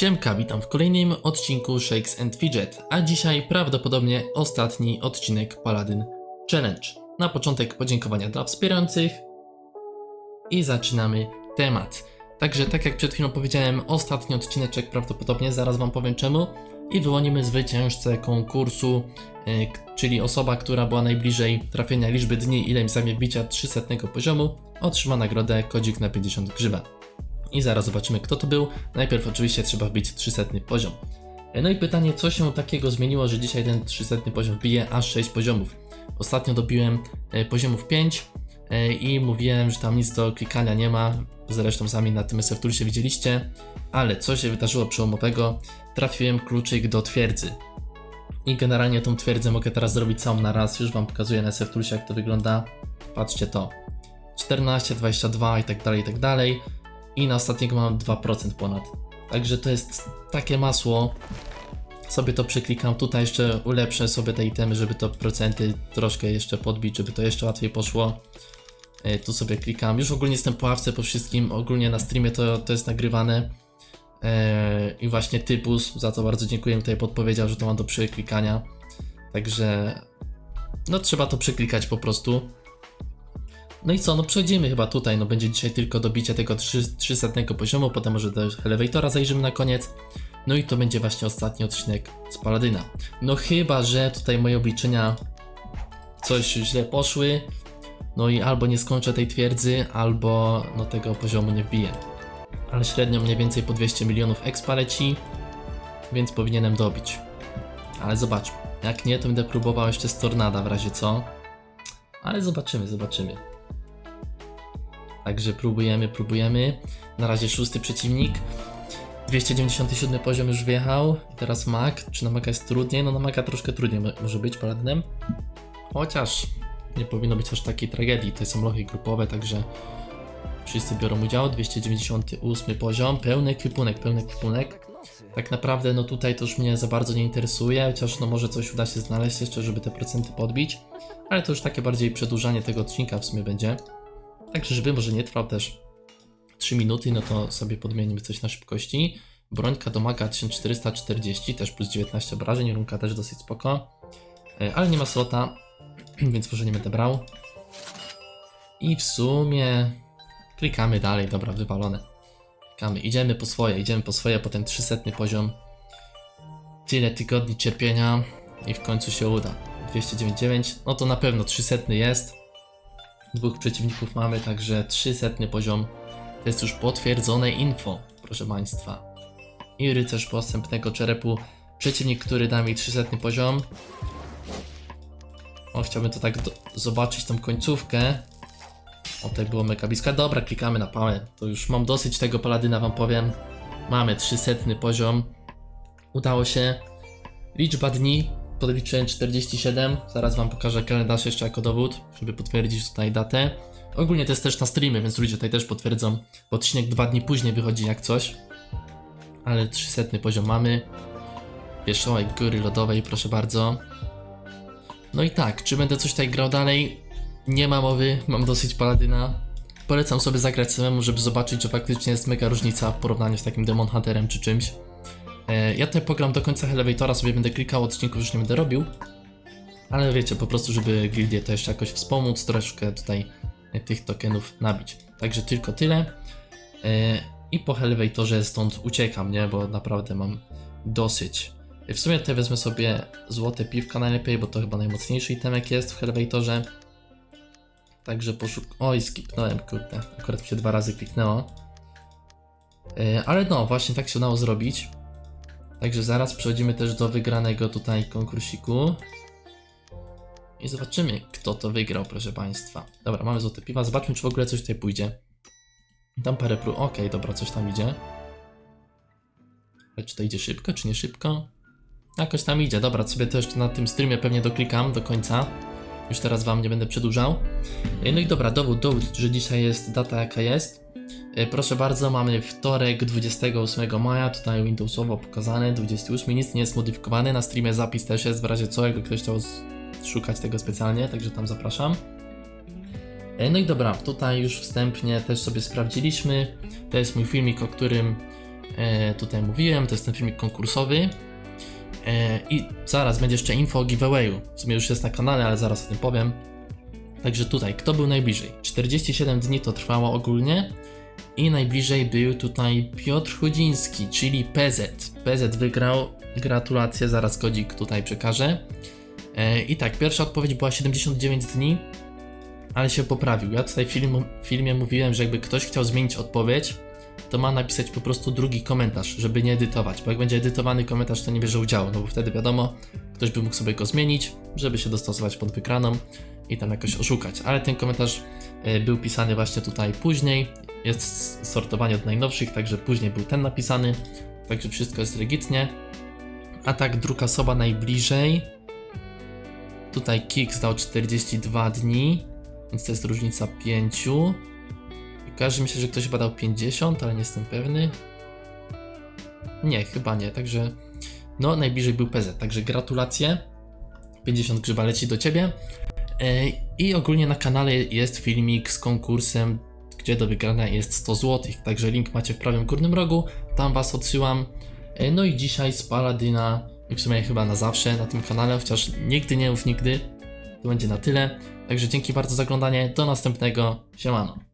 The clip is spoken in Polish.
Siemka, witam w kolejnym odcinku Shakes and Fidget, a dzisiaj prawdopodobnie ostatni odcinek Paladin Challenge. Na początek podziękowania dla wspierających i zaczynamy temat. Także tak jak przed chwilą powiedziałem, ostatni odcineczek prawdopodobnie, zaraz wam powiem czemu i wyłonimy zwycięzcę konkursu, e, czyli osoba, która była najbliżej trafienia liczby dni, ile mi zajmie wbicia 300 poziomu, otrzyma nagrodę kodzik na 50 grzyba i zaraz zobaczymy kto to był. Najpierw oczywiście trzeba wbić 300 poziom. E, No i pytanie, co się takiego zmieniło, że dzisiaj ten 300 poziom wbije aż 6 poziomów. Ostatnio dobiłem e, poziomów 5 e, i mówiłem, że tam nic do klikania nie ma. Zresztą sami na tym SF Toolsie widzieliście. Ale co się wydarzyło przełomowego? Trafiłem kluczyk do twierdzy. I generalnie tą twierdzę mogę teraz zrobić całą na raz. Już wam pokazuję na SF jak to wygląda. Patrzcie to. 14, 22 i tak dalej, i tak dalej i na ostatniego mam 2% ponad. Także to jest takie masło. Sobie to przeklikam, tutaj jeszcze ulepszę sobie te itemy, żeby to procenty troszkę jeszcze podbić, żeby to jeszcze łatwiej poszło. E, Tu sobie klikam. Już ogólnie jestem po ławce po wszystkim, ogólnie na streamie to, to jest nagrywane. E, I właśnie Typus, za to bardzo dziękuję, tutaj podpowiedział, że to mam do przeklikania. Także no trzeba to przeklikać po prostu. No i co, no przejdziemy chyba tutaj, no będzie dzisiaj tylko dobicie tego 3 300 poziomu, potem może do elevatora zajrzymy na koniec. No i to będzie właśnie ostatni odcinek z Paladyna. No chyba, że tutaj moje obliczenia coś źle poszły, no i albo nie skończę tej twierdzy, albo no tego poziomu nie wbiję. Ale średnio mniej więcej po 200 milionów expa leci, więc powinienem dobić. Ale zobaczmy. Jak nie, to będę próbował jeszcze z tornada w razie co. Ale zobaczymy, zobaczymy. Także próbujemy, próbujemy. Na razie szósty przeciwnik. 297 poziom już wjechał. I teraz Mag. Czy na Maga jest trudniej? No na Maga troszkę trudniej mo- może być Paladynem. Chociaż nie powinno być aż takiej tragedii. To są lochy grupowe, także wszyscy biorą udział. 298 poziom. Pełny kwipunek, pełny kwipunek. Tak naprawdę no tutaj to już mnie za bardzo nie interesuje, chociaż no może coś uda się znaleźć jeszcze, żeby te procenty podbić. Ale to już takie bardziej przedłużanie tego odcinka w sumie będzie. Także żeby może nie trwał też 3 minuty, no to sobie podmienimy coś na szybkości. Brońka domaga 1440, też plus 19 obrażeń, runka też dosyć spoko. E, Ale nie ma slota, więc może nie będę brał. I w sumie klikamy dalej, dobra, wywalone. Klikamy, idziemy po swoje, idziemy po swoje, potem 300 poziom. Tyle tygodni cierpienia i w końcu się uda. 299, no to na pewno 300 jest. Dwóch przeciwników mamy, także 300 poziom. To jest już potwierdzone info, proszę Państwa. I rycerz postępnego czerepu. Przeciwnik, który da mi 300 poziom. O, chciałbym to tak zobaczyć, tą końcówkę. O, tutaj było mega bliska. Dobra, klikamy na pałę. To już mam dosyć tego paladyna, wam powiem. Mamy 300 poziom. Udało się. Liczba dni podliczyłem 47. Zaraz wam pokażę kalendarz jeszcze jako dowód, żeby potwierdzić tutaj datę. Ogólnie to jest też na streamie, więc ludzie tutaj też potwierdzą, bo odcinek dwa dni później wychodzi jak coś. Ale 300 poziom mamy. Wierzchołek góry lodowej, proszę bardzo. No i tak, czy będę coś tutaj grał dalej? Nie ma mowy, mam dosyć paladyna. Polecam sobie zagrać samemu, żeby zobaczyć, że faktycznie jest mega różnica w porównaniu z takim Demon Hunterem czy czymś. E, Ja tutaj pogram do końca Elevatora, sobie będę klikał odcinków, już nie będę robił. Ale wiecie, po prostu, żeby gildię to jeszcze jakoś wspomóc, troszkę tutaj tych tokenów nabić. Także tylko tyle. E, I po Elevatorze stąd uciekam, nie? Bo naprawdę mam dosyć. W sumie tutaj wezmę sobie złote piwka najlepiej, bo to chyba najmocniejszy itemek jest w Elevatorze. Także poszuk... Oj, skipnąłem, kurde. Akurat mi się dwa razy kliknęło. E, Ale no, właśnie tak się udało zrobić. Także zaraz przechodzimy też do wygranego tutaj konkursiku. I zobaczymy, kto to wygrał, proszę Państwa. Dobra, mamy złote piwa. Zobaczmy, czy w ogóle coś tutaj pójdzie. Dam parę prób. Okej, dobra, coś tam idzie. Ale czy to idzie szybko, czy nie szybko? Jakoś tam idzie. Dobra, sobie to jeszcze na tym streamie pewnie doklikam do końca. Już teraz Wam nie będę przedłużał. No i dobra, dowód, dowód, że dzisiaj jest data jaka jest. E, Proszę bardzo, mamy wtorek 28 maja, tutaj Windowsowo pokazane, 28, nic nie jest modyfikowany, na streamie zapis też jest, w razie co, jakby ktoś chciał szukać tego specjalnie, także tam zapraszam. E, No i dobra, tutaj już wstępnie też sobie sprawdziliśmy, to jest mój filmik, o którym e, tutaj mówiłem, to jest ten filmik konkursowy. I zaraz będzie jeszcze info o giveawayu. W sumie już jest na kanale, ale zaraz o tym powiem. Także tutaj, kto był najbliżej? 47 dni to trwało ogólnie. I najbliżej był tutaj Piotr Chudziński, czyli PZ. PZ wygrał. Gratulacje, zaraz kodzik tutaj przekażę. E, I tak, pierwsza odpowiedź była 79 dni, ale się poprawił. Ja tutaj w film, filmie mówiłem, że jakby ktoś chciał zmienić odpowiedź, to ma napisać po prostu drugi komentarz, żeby nie edytować, bo jak będzie edytowany komentarz, to nie bierze udziału, no bo wtedy wiadomo, ktoś by mógł sobie go zmienić, żeby się dostosować pod wykraną i tam jakoś oszukać. Ale ten komentarz e, był pisany właśnie tutaj później, jest sortowanie od najnowszych, także później był ten napisany, także wszystko jest legitnie. A tak, druga osoba najbliżej. Tutaj Kix dał 42 dni, więc to jest różnica 5. I kojarzy mi że ktoś chyba dał 50, ale nie jestem pewny. Nie, chyba nie, także no najbliżej był PZ, także gratulacje. 50 grzyba leci do ciebie. E, I ogólnie na kanale jest filmik z konkursem, gdzie do wygrania jest 100 zł, także link macie w prawym górnym rogu, tam was odsyłam. E, No i dzisiaj z Paladyna, w sumie chyba na zawsze na tym kanale, chociaż nigdy nie mów nigdy, to będzie na tyle. Także dzięki bardzo za oglądanie, do następnego, siemano.